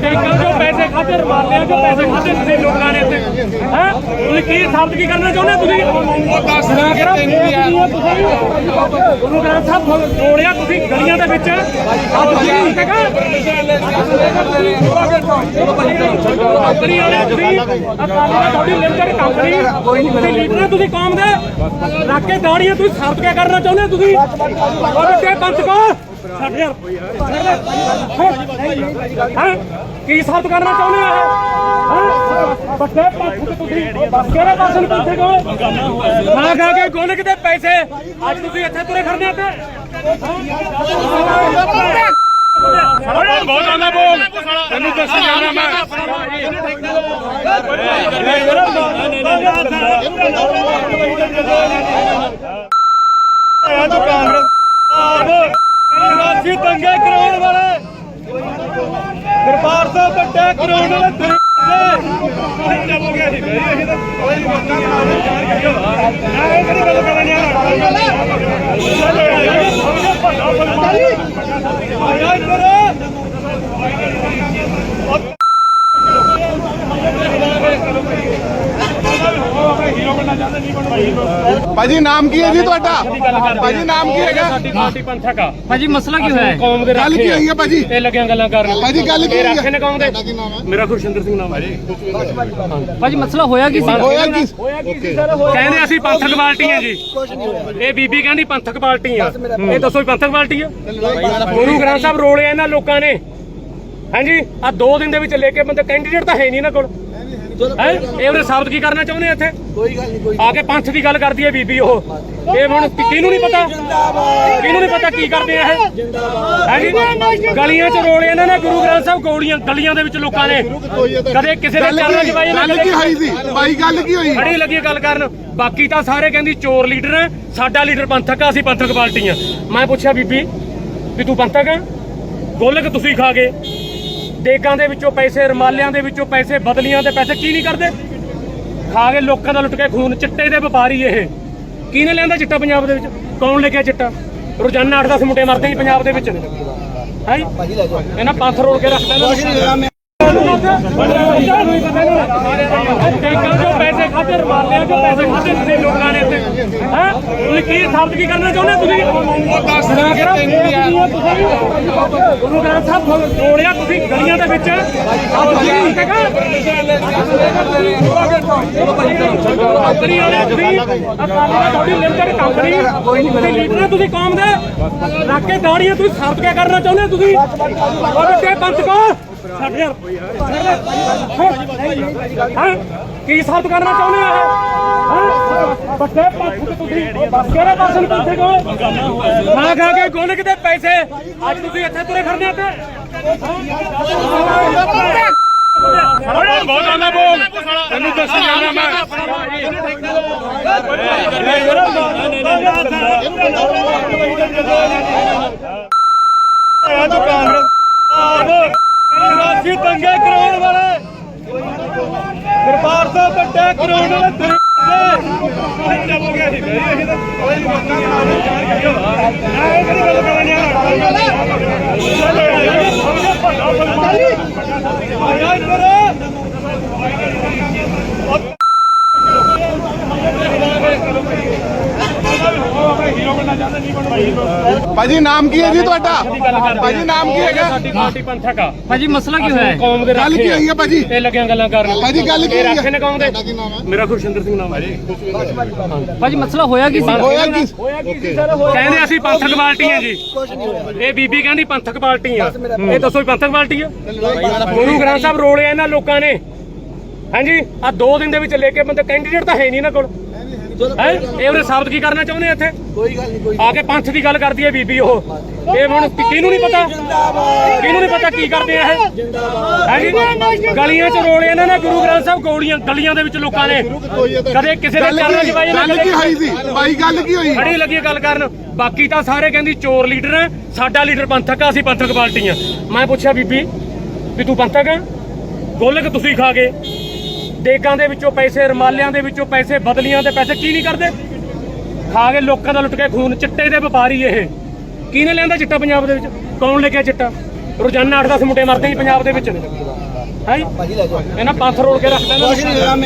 ਟੇਕਾਂ ਜੋ ਪੈਸੇ ਖਾਤੇ ਰਮਾਲਿਆਂ ਜੋ ਪੈਸੇ ਖਾਤੇ ਤੁਸੀਂ ਲੋਕਾਂ ਨੇ ਇੱਥੇ ਹੈ ਤੁਸੀਂ ਕੀ ਸਾਬਤ ਕੀ ਕਰਨਾ ਚਾਹੁੰਦੇ ਹੋ ਤੁਸੀਂ ਦੱਸਣਾ ਕਿਹੜਾ ਗੁਰੂ ਗ੍ਰੰਥ ਸਾਹਿਬ ਤੋੜਿਆ ਤੁਸੀਂ ਗਲੀਆਂ ਦੇ ਵਿੱਚ ਅੱਜ ਤੁਸੀਂ ਕੰਪਨੀ ਵਾਲੇ ਤੁਸੀਂ ਅਕਾਲੀ ਦਾ ਤੁਹਾਡੀ ਲਿਮਟਡ ਕੰਪਨੀ ਤੁਸੀਂ ਲੀਡਰ ਤੁਸੀਂ ਕੌਮ ਦੇ ਰੱਖ ਕੇ ਦਾੜੀਆਂ ਤੁਸੀਂ ਸਾਬਤ ਕਿਆ ਕਰਨਾ ਚਾਹੁੰਦੇ ਤੁਸੀਂ ਉਹ ਤੇ ਬੰਦ ਕੋ ਸਾਡੇ ਯਾਰ ਹਾਂ ਕੀ ਸਾਬਤ ਕਰਨਾ ਚਾਹੁੰਦੇ ਆ ਇਹ ਹਾਂ ਬੱਟੇ ਪਾਸੇ ਤੇ ਤੁਸੀਂ ਕਿਹੜੇ ਪਾਸੇ ਨੂੰ ਪੁੱਛੇ ਕੋ ਖਾ ਖਾ ਕੇ ਗੋਲਕ ਦੇ ਪੈਸੇ ਅੱਜ ਤੁਸੀਂ ਇੱਥੇ ਤੁਰੇ ਖੜਨੇ ਆ ਤੇ ਬਹੁਤ ਆਉਂਦਾ ਬੋਲ ਤੈਨੂੰ ਦੱਸੀ ਜਾਣਾ ਮੈਂ ਆਇਆ ਤੂੰ ਕਾਂਗਰਸ ਰਾਜੀ ਦੰਗੇ ਕਰਾਉਣ ਵਾਲੇ। ਦਰਬਾਰ ਸਾਹਿਬ ਵੱਡੇ ਕਰਾਉਣ ਵਾਲੇ ਚੱਲ ਗਿਆ ਸੀ ਬਈ ਅਸੀਂ ਤਾਂ ਕੋਈ ਬੰਦਾ ਨਾ ਨਾ ਇਹ ਕਿਹੜੀ ਗੱਲ ਕਰਨੀ ਆ ਆਇਆ ਇੱਧਰ ਭਾਜੀ ਨਾਮ ਕੀ ਹੈ ਜੀ ਤੁਹਾਡਾ ਭਾਜੀ ਨਾਮ ਕੀ ਹੈਗਾ? ਸਾਡੀ ਪਾਰਟੀ ਪੰਥਕ ਆ। ਭਾਜੀ ਮਸਲਾ ਕੀ ਹੋਇਆ ਹੈ? ਕੌਮ ਦੇ ਗੱਲ ਕੀ ਹੋਈ ਹੈ ਭਾਜੀ? ਇਹ ਲੱਗਿਆ ਗੱਲਾਂ ਕਰਨ ਭਾਜੀ ਗੱਲ ਕੀ ਇਹ ਹੋਈ ਰੱਖੇ ਨੇ ਹੈ ਕੌਮ ਦੇ? ਮੇਰਾ ਗੁਰਸ਼ਿੰਦਰ ਸਿੰਘ ਨਾਮ ਹੈ ਜੀ। ਭਾਜੀ ਮਸਲਾ ਹੋਇਆ ਕੀ ਸੀ? ਹੋਇਆ ਕੀ? ਕਹਿੰਦੇ ਅਸੀਂ ਪੰਥਕ ਪਾਰਟੀ ਆ ਜੀ। ਇਹ ਬੀਬੀ ਕਹਿੰਦੀ ਪੰਥਕ ਪਾਰਟੀ ਆ। ਇਹ ਦੱਸੋ ਵੀ ਪੰਥਕ ਪਾਰਟੀ ਆ? ਗੁਰੂ ਗ੍ਰੰਥ ਸਾਹਿਬ ਰੋਲਿਆ ਇਹਨਾਂ ਲੋਕਾਂ ਨੇ। ਹਾਂਜੀ ਆ ਦੋ ਦਿਨ ਦੇ ਵਿੱਚ ਲੈ ਕੇ ਬੰਦੇ ਕੈਂਡੀਡੇਟ ਤਾਂ ਹੈ ਨਹੀਂ ਨਾ ਕੋਲ। ਹੈ? ਇਹ ਉਹਨੇ ਸਾਬਤ ਕੀ ਕਰਨਾ ਚਾਹੁੰਦੇ ਆ ਇੱਥੇ? ਕੋਈ ਗੱਲ ਨਹੀਂ ਕੋਈ ਆ ਕੇ ਪੰਥ ਦੀ ਗੱਲ ਕਰਦੀ ਹੈ ਬੀਬੀ ਉਹ। ਇਹ ਹੁਣ ਕਿਹਨੂੰ ਨਹੀਂ ਪਤਾ? ਕਿਹਨੂੰ ਨਹੀਂ ਪਤਾ ਕੀ ਕਰਦੇ ਆ ਇਹ? ਹਾਂਜੀ ਗਲੀਆਂ 'ਚ ਰੋਲੇ ਇਹਨਾਂ ਨੇ ਗੁਰੂ ਗ੍ਰੰਥ ਸਾਹਿਬ ਗੋਲੀਆਂ ਗਲੀਆਂ ਦੇ ਵਿੱਚ ਲੋਕਾਂ ਨੇ। ਕਦੇ ਕਿਸੇ ਦੇ ਚਰਨਾਂ 'ਚ ਬਾਈ ਗੱਲ ਕੀ ਹੋਈ ਸੀ? ਭਾਈ ਗੱਲ ਕੀ ਹੋਈ? ਖੜੀ ਲੱਗੀ ਗੱਲ ਕਰਨ। ਬਾਕੀ ਤਾਂ ਸਾਰੇ ਕਹਿੰਦੀ ਚੋਰ ਲੀਡਰ ਹੈ ਸਾਡਾ ਲੀਡਰ ਪੰਥਕ ਆ ਅਸੀਂ ਪੰਥਕ ਪਾਰਟੀ ਆ ਮੈਂ ਪੁੱਛਿਆ ਬੀਬੀ ਵੀ ਤੂੰ ਪੰਥਕ ਆ? ਗੋਲਕ ਤੁਸੀਂ ਖਾ ਗਏ। ਦੇਗਾਂ ਦੇ ਵਿੱਚੋਂ ਪੈਸੇ ਰਮਾਲਿਆਂ ਦੇ ਵਿੱਚੋਂ ਪੈਸੇ ਬਦਲੀਆਂ ਦੇ ਪੈਸੇ ਕੀ ਨਹੀਂ ਕਰਦੇ? ਖਾ ਕੇ ਲੋਕਾਂ ਦਾ ਲੁੱਟ ਕੇ ਖੂਨ ਚਿੱਟੇ ਦੇ ਵਪਾਰੀ ਇਹ। ਕਿਹਨੇ ਲਿਆਂਦਾ ਚਿੱਟਾ ਪੰਜਾਬ ਦੇ ਵਿੱਚ? ਕੌਣ ਲੈ ਕੇ ਚਿੱਟਾ? ਰੋਜ਼ਾਨਾ 8-10 ਮੁੰਡੇ ਮਰਦੇ ਹੀ ਪੰਜਾਬ ਦੇ ਵਿੱਚ। ਹੈ? ਇਹਨਾਂ ਪੰਥ ਰੋਲ ਕੇ ਰੱਖਦਾ ਇਹਨਾਂ ਟੇਕਾਂ ਜੋ ਪੈਸੇ ਖਾਤੇ ਰਮਾਲਿਆਂ ਜੋ ਪੈਸੇ ਖਾਤੇ ਤੁਸੀਂ ਲੋਕਾਂ ਨੇ ਇੱਥੇ। ਹੈ? ਤੁਸੀਂ ਕੀ ਸਾਬਤ ਕੀ ਕਰਨਾ ਚਾਹੁੰਦੇ ਹੋ ਤੁਸੀਂ ਗੁਰੂ ਗ੍ਰੰਥ ਸਾਹਿਬ ਤੋੜਿਆ ਤੁਸੀਂ ਗਲੀਆਂ ਦੇ ਵਿੱਚ। ਕੰਪਨੀ ਵਾਲੇ ਤੁਸੀਂ ਅਕਾਲੀ ਦਾ ਤੁਹਾਡੀ ਲਿਮਟਡ ਕੰਪਨੀ। ਤੁਸੀਂ ਲੀਡਰ ਤੁਸੀਂ ਕੌਮ ਦੇ। ਰੱਖ ਕੇ ਦਾੜੀਆਂ ਤੁਸੀਂ ਕਿਆ ਕਰਨਾ ਚਾਹੁੰਦੇ ਹੋ ਤੁਸੀਂ? ਉਹ ਤੇ ਬੰਦ ਕੋ ਸਾਡੇ ਯਾਰ। ਕੀ ਸਾਬਤ ਕਰਨਾ ਚਾਹੁੰਦੇ ਆ ਬੱਟੇ ਪਾਸੇ ਤੇ ਤੁਸੀਂ ਕਿਹੜੇ ਪਾਸੇ ਨੂੰ ਪੁੱਛੇ ਕੋ ਖਾ ਖਾ ਕੇ ਗੋਲਕ ਦੇ ਪੈਸੇ। ਅੱਜ ਤੁਸੀਂ ਇੱਥੇ ਤੁਰੇ ਖੜਨੇ ਆ ਤੇ ਬਹੁਤ ਆਉਂਦਾ ਬੋਲ ਤੈਨੂੰ ਦੱਸੀ ਜਾਣਾ ਮੈਂ। ਤੂੰ ਕਾਂਗਰਸ ਰਾਜੀ ਦੰਗੇ ਕਰਾਉਣ ਵਾਲੇ। ਦਰਬਾਰ ਸਾਹਿਬ ਵੱਡੇ ਕਰਾਉਣ ਵਾਲੇ। ਚੱਲ ਹੋ ਗਿਆ ਸੀ ਬਈ ਅਸੀਂ ਤਾਂ ਕੋਈ ਬੰਦਾ ਨਾ ਇਹ ਕਿਹੜੀ ਗੱਲ ਕਰਨੀ ਆ ਆਇਆ ਇੱਧਰ ਭਾਜੀ ਨਾਮ ਕੀ ਹੈ ਜੀ ਤੁਹਾਡਾ? ਭਾਜੀ ਨਾਮ ਕੀ ਹੈਗਾ? ਸਾਡੀ ਪਾਰਟੀ ਪੰਥਕ ਆ। ਭਾਜੀ ਮਸਲਾ ਕੀ ਹੋਇਆ ਹੈ? ਕੌਮ ਦੇ ਗੱਲ ਕੀ ਹੋਈ ਹੈ ਭਾਜੀ? ਇਹ ਲੱਗਿਆ ਗੱਲਾਂ ਕਰਨ ਭਾਜੀ ਗੱਲ ਕੀ ਹੋਈ ਰੱਖੇ ਨੇ ਕੌਮ ਦੇ? ਮੇਰਾ ਗੁਰਸ਼ਿੰਦਰ ਸਿੰਘ ਨਾਮ ਹੈ ਜੀ। ਭਾਜੀ ਮਸਲਾ ਹੋਇਆ ਕੀ ਸੀ? ਹੋਇਆ ਕੀ? ਕਹਿੰਦੇ ਅਸੀਂ ਪੰਥਕ ਪਾਰਟੀ ਆ ਜੀ। ਇਹ ਬੀਬੀ ਕਹਿੰਦੀ ਪੰਥਕ ਪਾਰਟੀ ਆ ਇਹ ਦੱਸੋ ਵੀ ਪੰਥਕ ਪਾਰਟੀ ਆ ਗੁਰੂ ਗ੍ਰੰਥ ਸਾਹਿਬ ਰੋਲਿਆ ਇਹਨਾਂ ਲੋਕਾਂ ਨੇ। ਹਾਂਜੀ? ਆ ਦੋ ਦਿਨ ਦੇ ਵਿੱਚ ਲੈ ਕੇ ਬੰਦੇ ਕੈਂਡੀਡੇਟ ਤਾਂ ਹੈ ਨਹੀਂ ਨਾ ਕੋਲ। ਹੈ? ਇਹ ਉਹਨੇ ਸਾਬਤ ਕੀ ਕਰਨਾ ਚਾਹੁੰਦੇ ਆ ਇੱਥੇ? ਕੋਈ ਗੱਲ ਨਹੀਂ ਕੋਈ ਆ ਕੇ ਪੰਥ ਦੀ ਗੱਲ ਕਰਦੀ ਹੈ ਬੀਬੀ ਉਹ। ਇਹ ਹੁਣ ਕਿ- ਕਿਹਨੂੰ ਨਹੀਂ ਪਤਾ? ਕਿਹਨੂੰ ਨਹੀਂ ਪਤਾ ਕੀ ਕਰਦੇ ਆ ਇਹ? ਹਾਂਜੀ ਗਲੀਆਂ 'ਚ ਰੋਲੇ ਇਹਨਾਂ ਨੇ ਗੁਰੂ ਗ੍ਰੰਥ ਸਾਹਿਬ ਗੋਲੀਆਂ ਗਲੀਆਂ ਦੇ ਵਿੱਚ ਲੋਕਾਂ ਨੇ ਕਦੇ ਕਿਸੇ ਦੇ ਚਰਨਾਂ 'ਚ ਬਾਈ ਗੱਲ ਕੀ ਹੋਈ ਸੀ? ਭਾਈ ਗੱਲ ਕੀ ਹੋਈ? ਖੜੀ ਲੱਗੀ ਗੱਲ ਕਰਨ। ਬਾਕੀ ਤਾਂ ਸਾਰੇ ਕਹਿੰਦੀ ਚੋਰ ਲੀਡਰ ਹੈ ਸਾਡਾ ਲੀਡਰ ਪੰਥਕ ਆ ਅਸੀਂ ਪੰਥਕ ਪਾਰਟੀ ਆ ਮੈਂ ਪੁੱਛਿਆ ਬੀਬੀ ਵੀ ਤੂੰ ਪੰਥਕ ਆ? ਗੋਲਕ ਤੁਸੀਂ ਖਾ ਗਏ। ਦੇਗਾਂ ਦੇ ਵਿੱਚੋਂ ਪੈਸੇ, ਰਮਾਲਿਆਂ ਦੇ ਵਿੱਚੋਂ ਪੈਸੇ, ਬਦਲੀਆਂ ਦੇ ਪੈਸੇ ਕੀ ਨਹੀਂ ਕਰਦੇ? ਖਾ ਕੇ ਲੋਕਾਂ ਦਾ ਲੁੱਟ ਕੇ ਖੂਨ, ਚਿੱਟੇ ਦੇ ਵਪਾਰੀ ਇਹ। ਕਿਹਨੇ ਲਿਆਂਦਾ ਚਿੱਟਾ ਪੰਜਾਬ ਦੇ ਵਿੱਚ? ਕੌਣ ਲੈ ਕੇ ਚਿੱਟਾ? ਰੋਜ਼ਾਨਾ 8-10 ਮੁੰਡੇ ਮਰਦੇ ਜੀ ਪੰਜਾਬ ਦੇ ਵਿੱਚ। ਹੈ ਇਹਨਾਂ ਪੰਥ ਰੋਲ ਕੇ ਰੱਖਦਾ ਇਹਨਾਂ